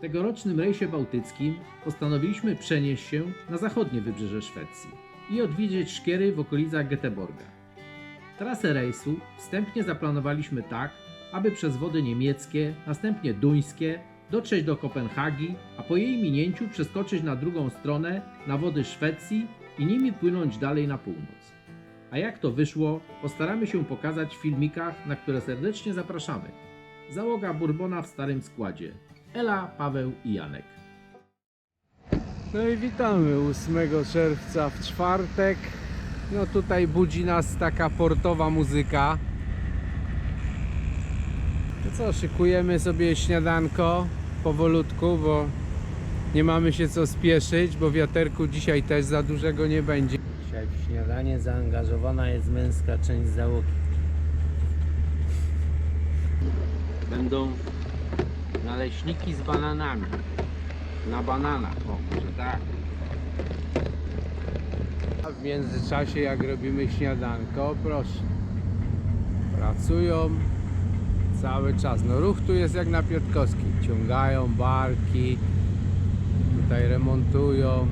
Tegorocznym rejsie bałtyckim postanowiliśmy przenieść się na zachodnie wybrzeże Szwecji i odwiedzić szkiery w okolicach Göteborga. Trasę rejsu wstępnie zaplanowaliśmy tak, aby przez wody niemieckie, następnie duńskie, dotrzeć do Kopenhagi, a po jej minięciu przeskoczyć na drugą stronę na wody Szwecji i nimi płynąć dalej na północ. A jak to wyszło, postaramy się pokazać w filmikach, na które serdecznie zapraszamy. Załoga Bourbona w starym składzie. Ela, Paweł i Janek. No i witamy 8 czerwca w czwartek. No tutaj budzi nas taka portowa muzyka. To co, szykujemy sobie śniadanko powolutku, bo nie mamy się co spieszyć, bo wiaterku dzisiaj też za dużego nie będzie. Dzisiaj w śniadanie zaangażowana jest męska część załogi. Będą naleśniki z bananami. Na bananach, o może tak. A w międzyczasie jak robimy śniadanko, proszę. Pracują cały czas. No ruch tu jest jak na Piotrkowskiej. Ciągają barki, tutaj remontują.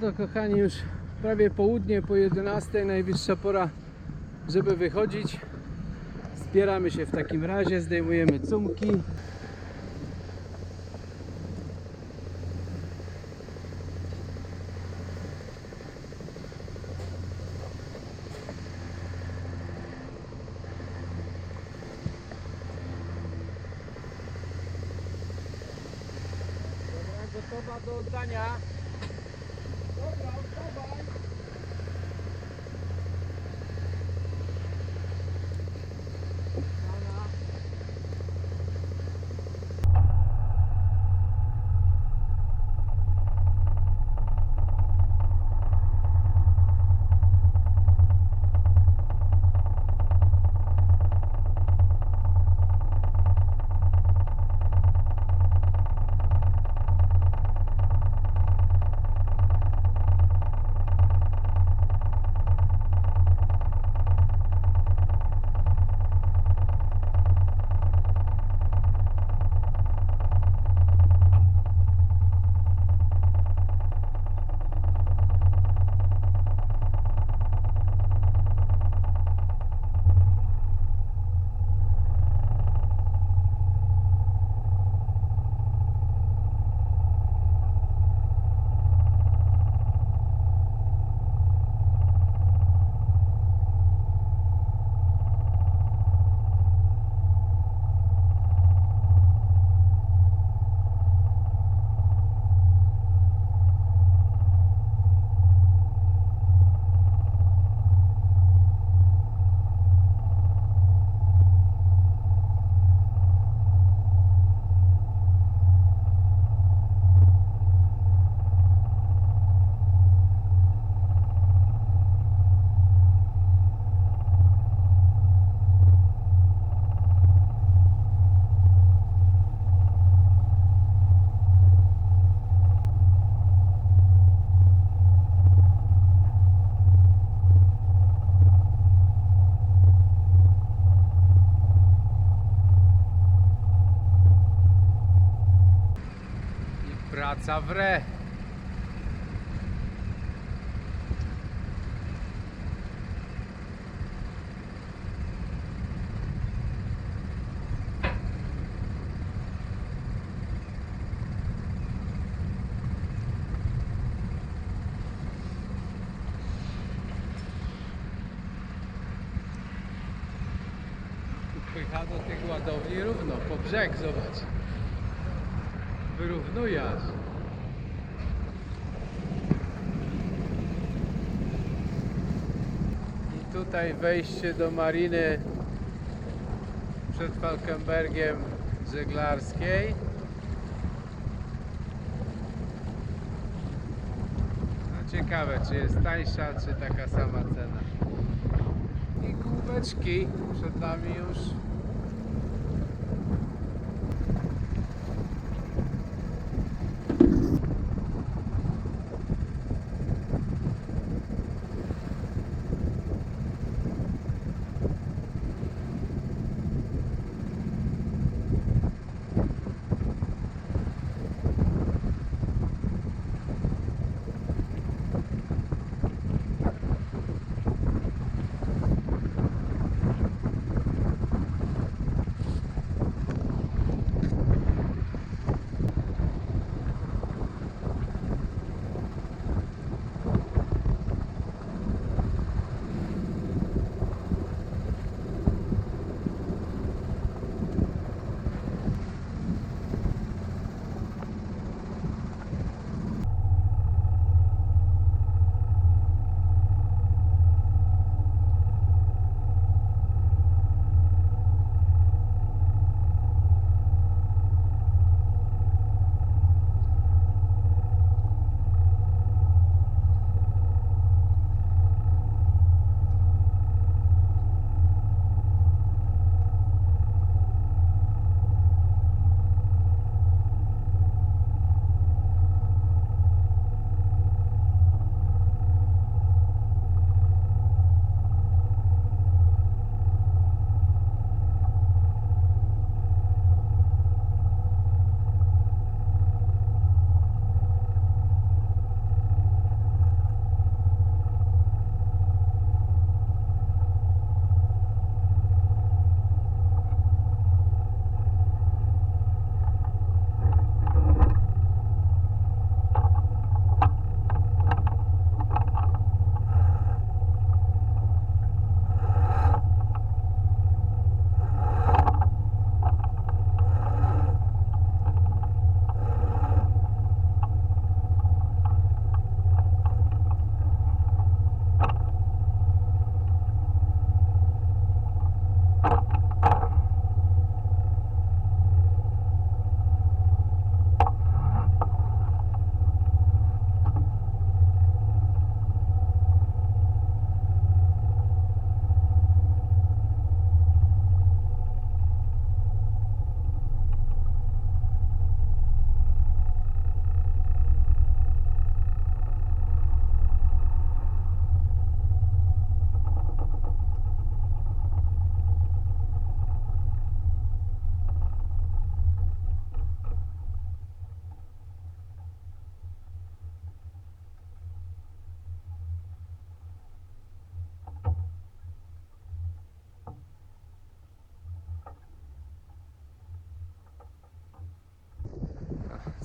To kochani już prawie południe po 11 najwyższa pora żeby wychodzić. Zbieramy się w takim razie zdejmujemy cumki Praca w re. Pycha do tych ładowni równo, po brzeg, zobacz. Wyrównuje aż. Tutaj wejście do mariny przed Falkenbergiem żeglarskiej. No ciekawe, czy jest tańsza, czy taka sama cena. I kubeczki przed nami już.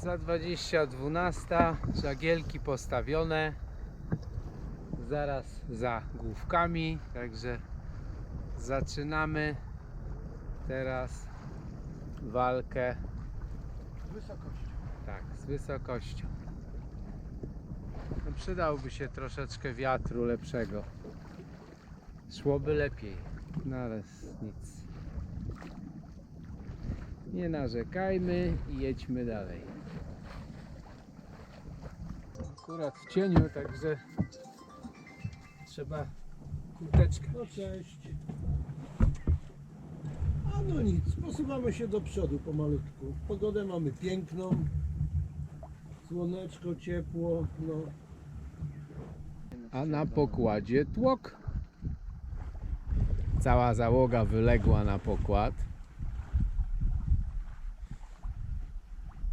Za 20 12 żagielki postawione. Zaraz za główkami także zaczynamy teraz walkę. Wysokość. tak z wysokością. No przydałby się troszeczkę wiatru lepszego. Szłoby lepiej. No ale nic. Nie narzekajmy i jedźmy dalej akurat w cieniu także trzeba kurteczkę No cześć. A no nic, posuwamy się do przodu pomalutku. Pogodę mamy piękną. Słoneczko, ciepło, no. a na pokładzie tłok. Cała załoga wyległa na pokład.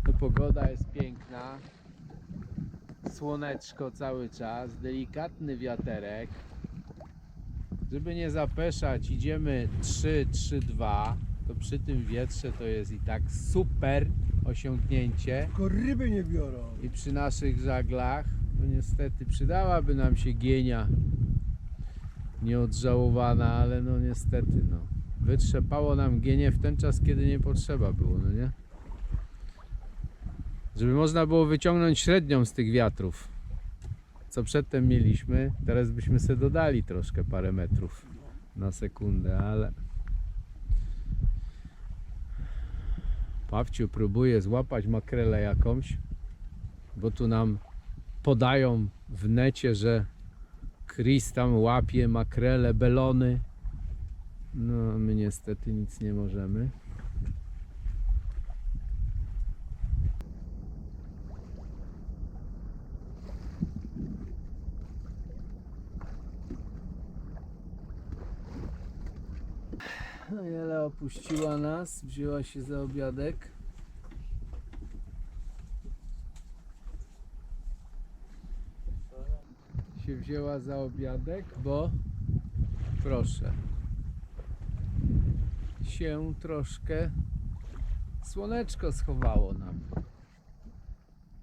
No, pogoda jest piękna. Słoneczko cały czas, delikatny wiaterek. Żeby nie zapeszać, idziemy 3-3-2. To przy tym wietrze to jest i tak super osiągnięcie. Tylko ryby nie biorą. I przy naszych żaglach, no niestety przydałaby nam się gienia nieodżałowana, ale no niestety no. wytrzepało nam gienie w ten czas, kiedy nie potrzeba było, no nie? Żeby można było wyciągnąć średnią z tych wiatrów. Co przedtem mieliśmy, teraz byśmy sobie dodali troszkę parę metrów na sekundę, ale Pawciu próbuje złapać makrelę jakąś, bo tu nam podają w necie, że Chris tam łapie makrele, belony. No, my niestety nic nie możemy. No Jela opuściła nas, wzięła się za obiadek. Się wzięła za obiadek, bo proszę się troszkę słoneczko schowało nam.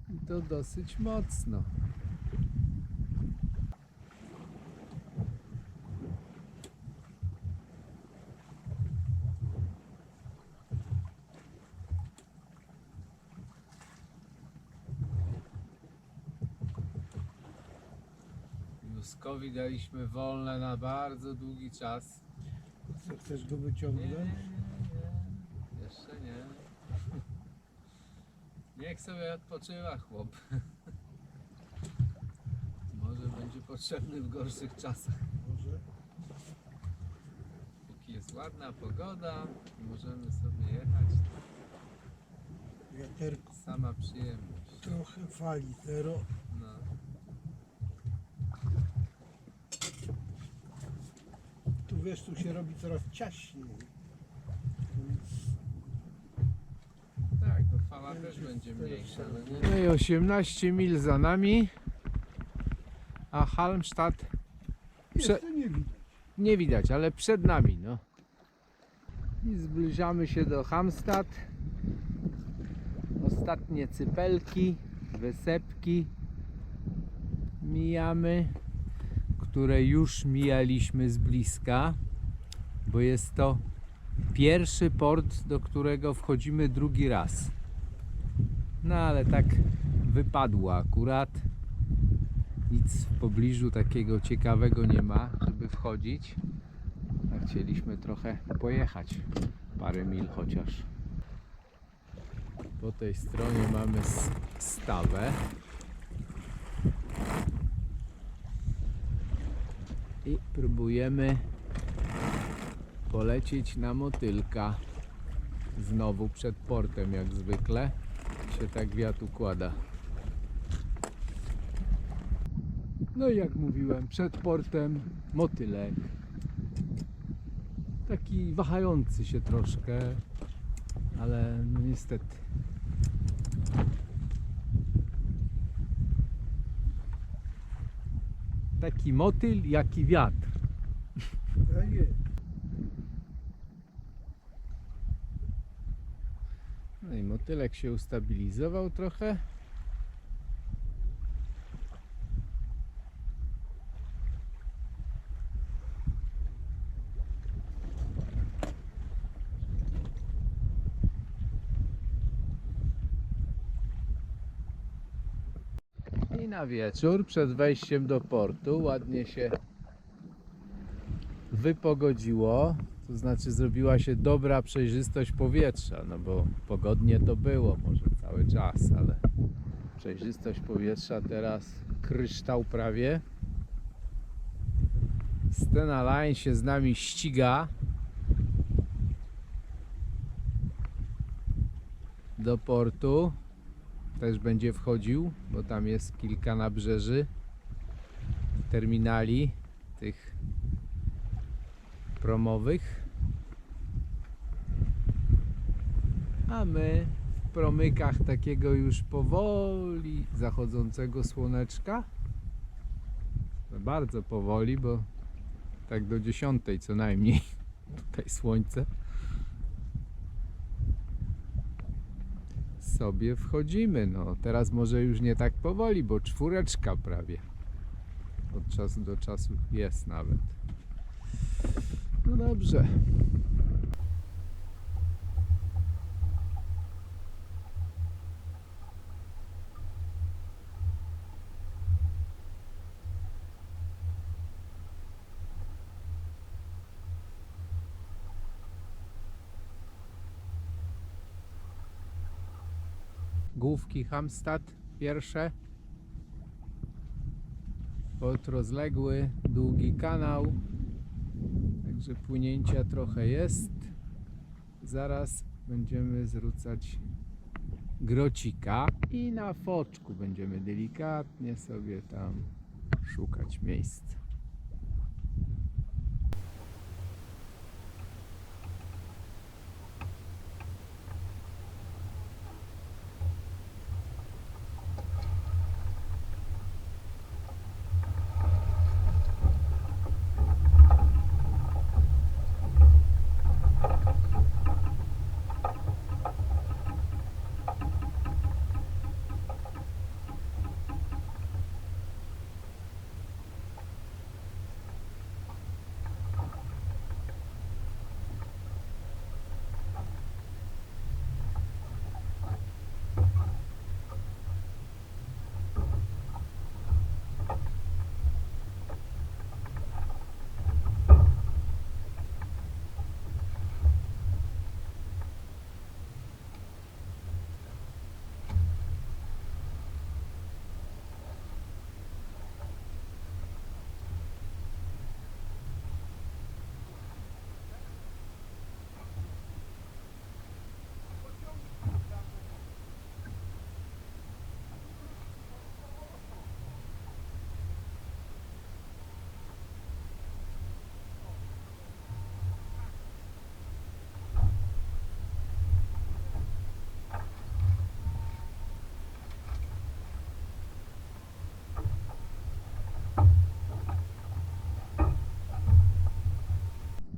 I to dosyć mocno. Józkowi daliśmy wolne na bardzo długi czas. Co, chcesz go Nie, wyciągnąć? nie, nie. Jeszcze nie. Niech sobie odpoczywa chłop. Może będzie potrzebny w gorszych czasach. Może? Póki jest ładna pogoda, możemy sobie jechać. Wiaterku. Sama przyjemność. Trochę fali zero. No. Tu wiesz, tu się robi coraz ciaśniej. Więc Tak, to fala też będzie mniejsza. No, nie? no i 18 mil za nami, a Halmstad Prze- jeszcze nie widać. nie widać, ale przed nami, no. I zbliżamy się do Hamstad. Ostatnie cypelki, wysepki mijamy, które już mijaliśmy z bliska, bo jest to pierwszy port, do którego wchodzimy drugi raz. No ale tak wypadło akurat. Nic w pobliżu takiego ciekawego nie ma, żeby wchodzić. A chcieliśmy trochę pojechać. Parę mil chociaż. Po tej stronie mamy stawę. I próbujemy polecieć na motylka. Znowu przed portem jak zwykle. Się tak wiatr układa. No i jak mówiłem, przed portem motylek. Taki wahający się troszkę, ale no niestety. Taki motyl, jak i wiatr. No i motylek się ustabilizował trochę. I wieczór, przed wejściem do portu, ładnie się wypogodziło. To znaczy zrobiła się dobra przejrzystość powietrza, no bo pogodnie to było może cały czas, ale przejrzystość powietrza teraz kryształ prawie. Stena Line się z nami ściga do portu. Też będzie wchodził, bo tam jest kilka nabrzeży terminali tych promowych. A my w promykach takiego już powoli zachodzącego słoneczka. Bardzo powoli, bo tak do dziesiątej co najmniej tutaj słońce. Sobie wchodzimy. No teraz może już nie tak powoli, bo czwóreczka prawie. Od czasu do czasu jest nawet. No dobrze. Główki Hamstad pierwsze. Pod rozległy, długi kanał. Także płynięcia trochę jest. Zaraz będziemy zwrócać grocika i na foczku będziemy delikatnie sobie tam szukać miejsca.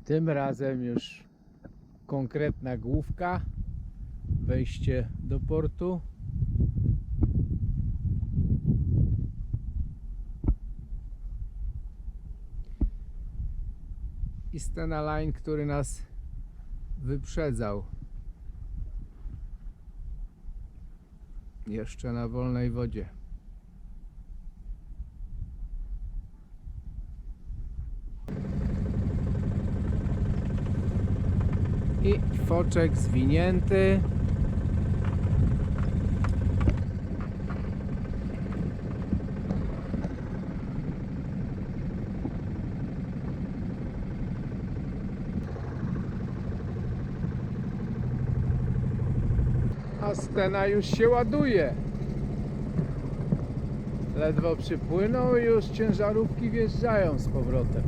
Tym razem już konkretna główka, wejście do portu. I Stena Line, który nas wyprzedzał. Jeszcze na wolnej wodzie. I foczek zwinięty. A stena już się ładuje. Ledwo przypłynął i już ciężarówki wjeżdżają z powrotem.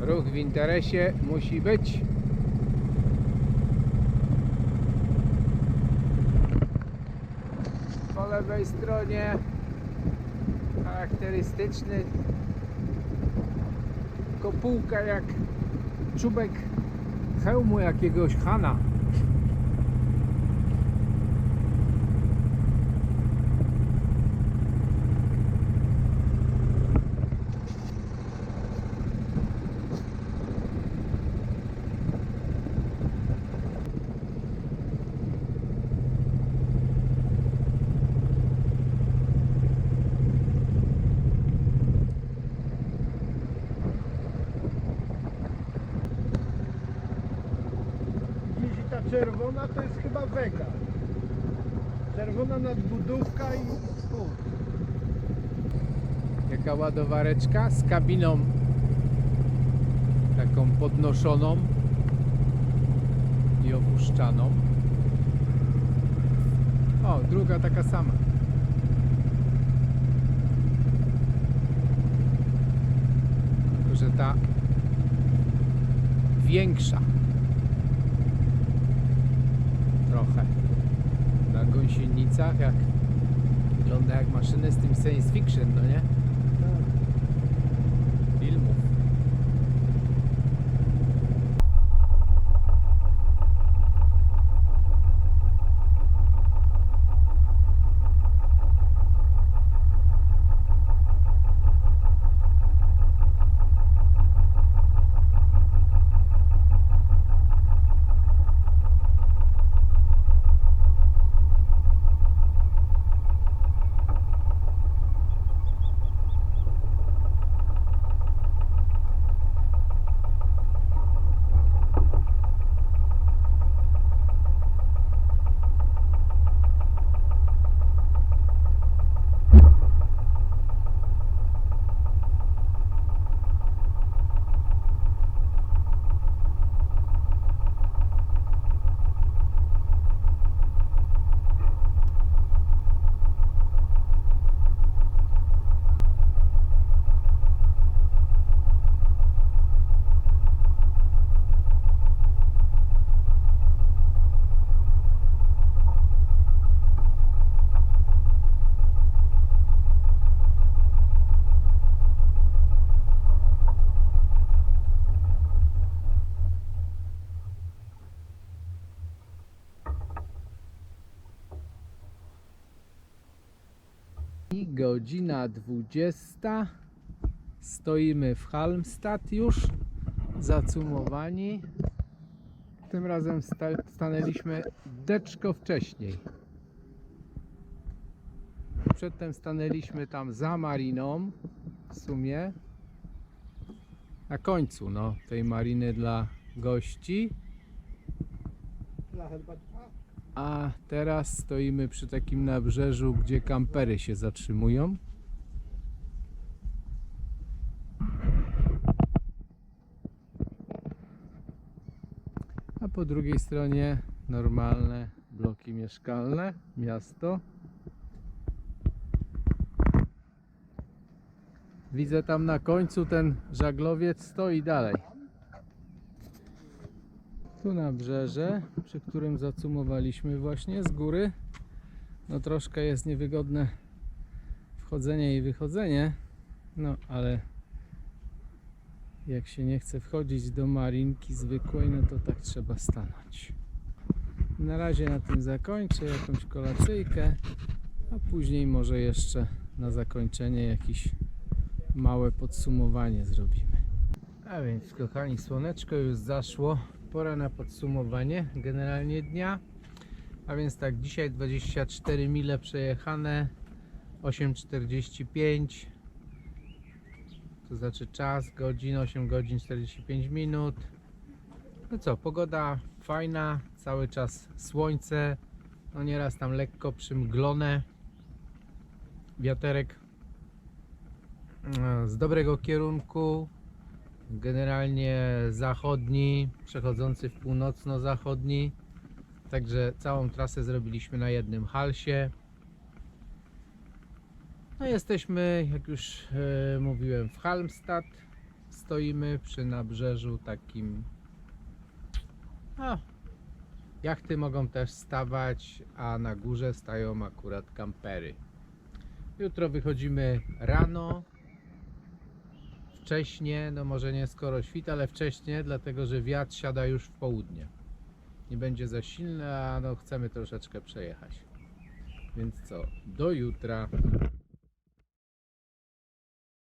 Ruch w interesie musi być. Po lewej stronie charakterystyczny kopułka jak czubek hełmu jakiegoś Hana. Widzisz, i ta czerwona to jest chyba wega. Czerwona nadbudówka i... O, Jaka ładowareczka z kabiną taką podnoszoną i opuszczaną. O, druga taka sama. Tylko, że ta większa. Trochę. Na gąsienicach jak wygląda jak maszyny z tym science fiction, no nie? Godzina 20. Stoimy w Halmstad już. Zacumowani. Tym razem sta- stanęliśmy deczko wcześniej. Przedtem stanęliśmy tam za mariną w sumie. Na końcu no, tej mariny dla gości. Dla herbatka. A teraz stoimy przy takim nabrzeżu, gdzie kampery się zatrzymują. A po drugiej stronie normalne bloki mieszkalne, miasto. Widzę tam na końcu ten żaglowiec stoi dalej. Tu nabrzeże, przy którym zacumowaliśmy właśnie z góry. No troszkę jest niewygodne wchodzenie i wychodzenie. No ale jak się nie chce wchodzić do marinki zwykłej, no to tak trzeba stanąć. Na razie na tym zakończę jakąś kolacyjkę, a później może jeszcze na zakończenie jakieś małe podsumowanie zrobimy. A więc kochani, słoneczko już zaszło. Pora na podsumowanie generalnie dnia. A więc tak, dzisiaj 24 mile przejechane, 8.45 to znaczy czas, godzin, 8 godzin 45 minut. No co, pogoda fajna, cały czas słońce, no nieraz tam lekko przymglone, wiaterek e, z dobrego kierunku, generalnie zachodni, przechodzący w północno-zachodni. Także całą trasę zrobiliśmy na jednym halsie. No jesteśmy, jak już e, mówiłem, w Halmstad. Stoimy przy nabrzeżu takim. No, jachty mogą też stawać, a na górze stają akurat kampery. Jutro wychodzimy rano, wcześnie, no może nie skoro świt, ale wcześnie, dlatego że wiatr siada już w południe. Nie będzie za silny, a no chcemy troszeczkę przejechać. Więc co, do jutra.